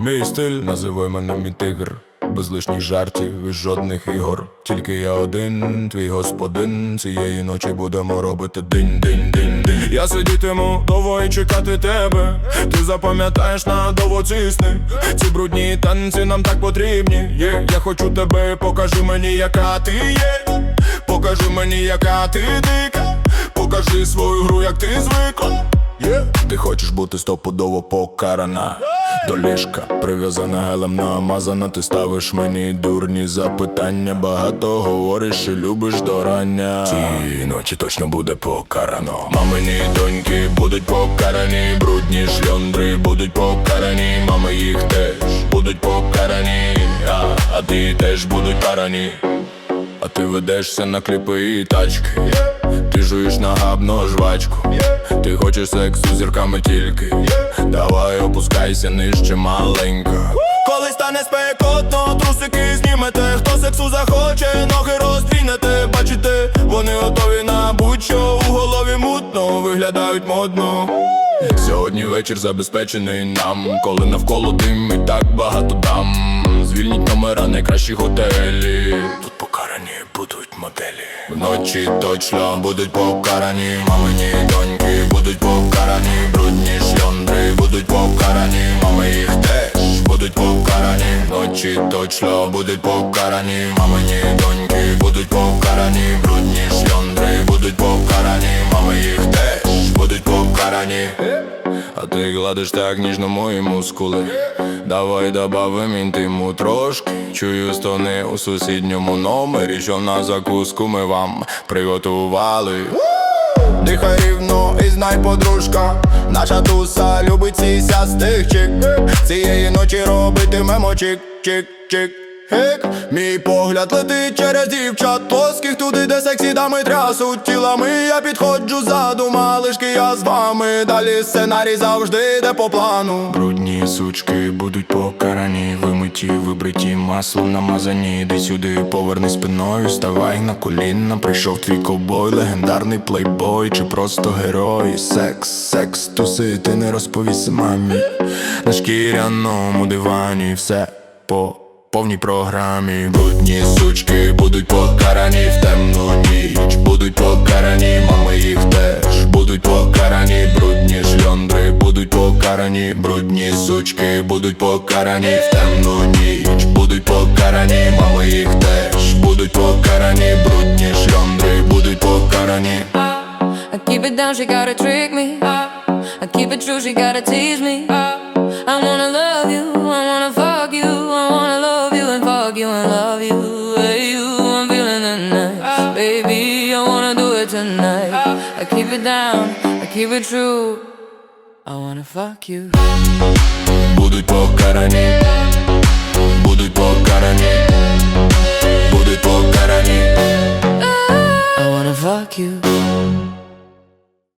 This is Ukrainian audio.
Мій стиль, називай мене мій тигр. Без лишніх жартів і жодних ігор. Тільки я один, твій господин. Цієї ночі будемо робити день, день, день, день. Я сидітиму довго і чекати тебе. Ти запам'ятаєш надовго ці сни. Ці брудні танці нам так потрібні. Є, я хочу тебе, покажи мені, яка ти є. Покажи мені, яка ти дика. Покажи свою гру, як ти звикла. Хочеш бути стопудово покарана? До ліжка прив'язана гелем намазана. Ти ставиш мені дурні запитання. Багато говориш і любиш до рання. Ці ночі точно буде покарано. Мамині доньки будуть покарані. Брудні шльондри будуть покарані. Мами їх теж будуть покарані. А, а ти теж будуть карані. А ти ведешся на кліпи і тачки Ти жуєш нагабно жвачку. Ти хочеш сексу зірками тільки. Давай опускайся нижче маленька. Коли стане спекотно, трусики знімете. Хто сексу захоче, ноги роздвінете. Бачите, вони готові на будь-що. У голові мутно, виглядають модно. Сьогодні вечір забезпечений нам. Коли навколо дим і так багато дам. Звільніть номера найкращі готелі будуть моделі. Вночі точно будуть покарані. Мамині доньки будуть покарані. Брудні шльондри будуть покарані. Мами їх теж будуть покарані. Вночі точно будуть покарані. Мамині доньки будуть покарані. Брудні шльондри ти гладиш так ніжно мої мускули. Давай добавим інтиму трошки. Чую стони у сусідньому номері Що на закуску ми вам приготували. Дихай рівно і знай, подружка Наша туса любить сіся з тих чик. Цієї ночі робитимемо чик-чик-чик Хик, мій погляд летить через дівчат плоских туди, де сексі дами трясуть тілами. Я підходжу ззаду, малишки, я з вами. Далі сценарій завжди йде по плану. Брудні сучки будуть покарані, вимиті, вибриті, маслом намазані. Іди сюди, поверни спиною, ставай на коліна. Прийшов твій ковбой, легендарний плейбой, чи просто герой. Секс, секс, туси, ти не розповіси мамі. На шкіряному дивані все по повній програмі Брудні сучки будуть покарані в темну ніч Будуть покарані, покарані Брудні сучки будуть покарані в темну ніч Будуть покарані, мами їх теж будуть покарані Брудні шльондри будуть покарані I keep it down, she gotta trick me. I keep it true, she gotta tease me. I wanna love you, I wanna fuck you, I wanna love you and fuck you and love you. Hey, you, I'm feeling the night, baby. I wanna do it tonight. I keep it down, I keep it true. I wanna fuck you Будуть покарані Будуть покарані